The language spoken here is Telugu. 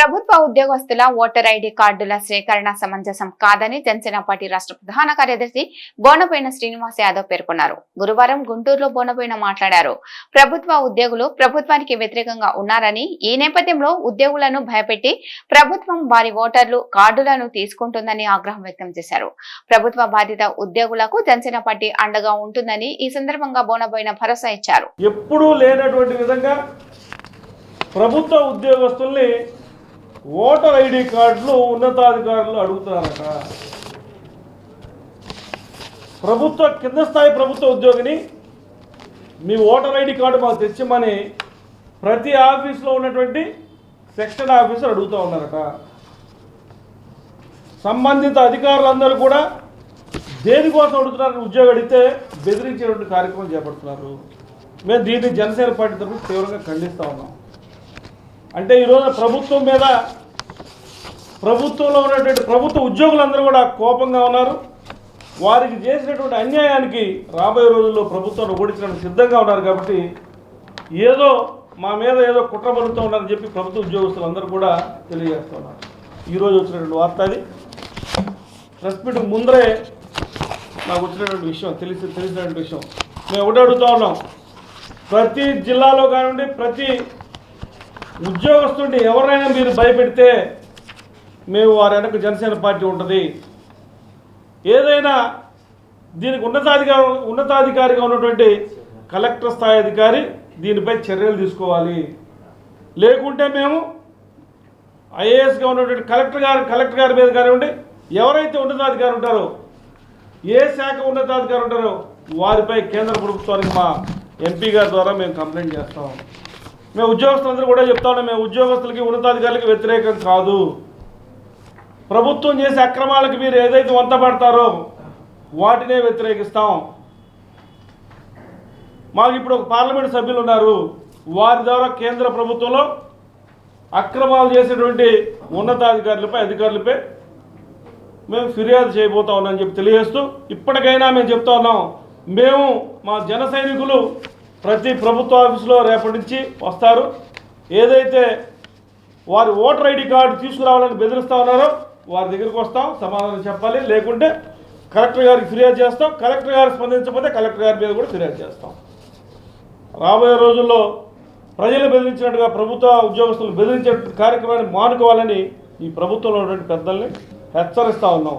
ప్రభుత్వ ఉద్యోగస్తుల ఓటర్ ఐడి కార్డుల సేకరణ సమంజసం కాదని జనసేన పార్టీ రాష్ట్ర ప్రధాన కార్యదర్శి బోనపోయిన శ్రీనివాస్ యాదవ్ పేర్కొన్నారు. గురువారం గుంటూరులో బోనపోయిన మాట్లాడారు. ప్రభుత్వ ఉద్యోగులు ప్రభుత్వానికి వ్యతిరేకంగా ఉన్నారని ఈ నేపథ్యంలో ఉద్యోగులను భయపెట్టి ప్రభుత్వం వారి ఓటర్లు కార్డులను తీసుకుంటుందని ఆగ్రహం వ్యక్తం చేశారు. ప్రభుత్వ బాధిత ఉద్యోగులకు జనసేన పార్టీ అండగా ఉంటుందని ఈ సందర్భంగా బోనపోయిన భరోసా ఇచ్చారు. ఎప్పుడూ లేనటువంటి విధంగా ప్రభుత్వ ఉద్యోగస్తుల్ని ఓటర్ ఐడి కార్డులు ఉన్నతాధికారులు అడుగుతున్నారట. ప్రభుత్వ కింద స్థాయి ప్రభుత్వ ఉద్యోగిని మీ ఓటర్ ఐడి కార్డు మాకు తెచ్చిమని ప్రతి ఆఫీస్లో ఉన్నటువంటి సెక్షన్ ఆఫీసర్ అడుగుతూ ఉన్నారట. సంబంధిత అధికారులందరూ కూడా దేనికోసం అడుగుతున్నారు ఉద్యోగం అడిగితే బెదిరించేటువంటి కార్యక్రమం చేపడుతున్నారు. మేము దీన్ని జనసేన పార్టీ తరఫున తీవ్రంగా ఖండిస్తూ ఉన్నాం. అంటే ఈరోజు ప్రభుత్వం మీద ప్రభుత్వంలో ఉన్నటువంటి ప్రభుత్వ ఉద్యోగులందరూ కూడా కోపంగా ఉన్నారు. వారికి చేసినటువంటి అన్యాయానికి రాబోయే రోజుల్లో ప్రభుత్వాన్ని ఓడించడానికి సిద్ధంగా ఉన్నారు కాబట్టి ఏదో మా మీద ఏదో కుట్ర పడుతూ ఉన్నారని చెప్పి ప్రభుత్వ ఉద్యోగస్తులందరూ కూడా తెలియజేస్తున్నారు ఈరోజు వచ్చినటువంటి వార్త అది. ప్రెస్ మీట్ ముందరే నాకు వచ్చినటువంటి విషయం తెలిసి తెలిసినటువంటి విషయం. మేము ఒకటి అడుగుతూ ఉన్నాం. ప్రతి జిల్లాలో కానివ్వండి ప్రతి ఉద్యోగస్తుడిని ఎవరైనా మీరు భయపెడితే మేము వారి వెనక జనసేన పార్టీ ఉంటుంది. ఏదైనా దీనికి ఉన్నతాధికారి ఉన్నతాధికారిగా ఉన్నటువంటి కలెక్టర్ స్థాయి అధికారి దీనిపై చర్యలు తీసుకోవాలి. లేకుంటే మేము ఐఏఎస్గా ఉన్నటువంటి కలెక్టర్ గారు కలెక్టర్ గారి మీద కానివ్వండి ఎవరైతే ఉన్నతాధికారి ఉంటారో ఏ శాఖ ఉన్నతాధికారి ఉంటారో వారిపై కేంద్ర ప్రభుత్వానికి మా ఎంపీ గారి ద్వారా మేము కంప్లైంట్ చేస్తాం. మేము ఉద్యోగస్తులందరూ కూడా చెప్తా మేము ఉద్యోగస్తులకి ఉన్నతాధికారులకి వ్యతిరేకం కాదు. ప్రభుత్వం చేసే అక్రమాలకు మీరు ఏదైతే వంత పడతారో వాటినే వ్యతిరేకిస్తాం. మాకు ఇప్పుడు ఒక పార్లమెంట్ సభ్యులు ఉన్నారు. వారి ద్వారా కేంద్ర ప్రభుత్వంలో అక్రమాలు చేసేటువంటి ఉన్నతాధికారులపై అధికారులపై మేము ఫిర్యాదు చేయబోతా ఉన్నామని చెప్పి తెలియజేస్తూ ఇప్పటికైనా మేము చెప్తా ఉన్నాం. మేము మా జన సైనికులు ప్రతి ప్రభుత్వ ఆఫీసులో రేపటి నుంచి వస్తారు. ఏదైతే వారి ఓటర్ ఐడి కార్డు తీసుకురావాలని బెదిరిస్తా ఉన్నారో వారి దగ్గరికి వస్తాం సమాధానం చెప్పాలి. లేకుంటే కలెక్టర్ గారికి ఫిర్యాదు చేస్తాం. కలెక్టర్ గారు స్పందించకపోతే కలెక్టర్ గారి మీద కూడా ఫిర్యాదు చేస్తాం. రాబోయే రోజుల్లో ప్రజలు బెదిరించినట్టుగా ప్రభుత్వ ఉద్యోగస్తులు బెదిరించే కార్యక్రమాన్ని మానుకోవాలని ఈ ప్రభుత్వంలో ఉన్నటువంటి పెద్దల్ని హెచ్చరిస్తా ఉన్నాం.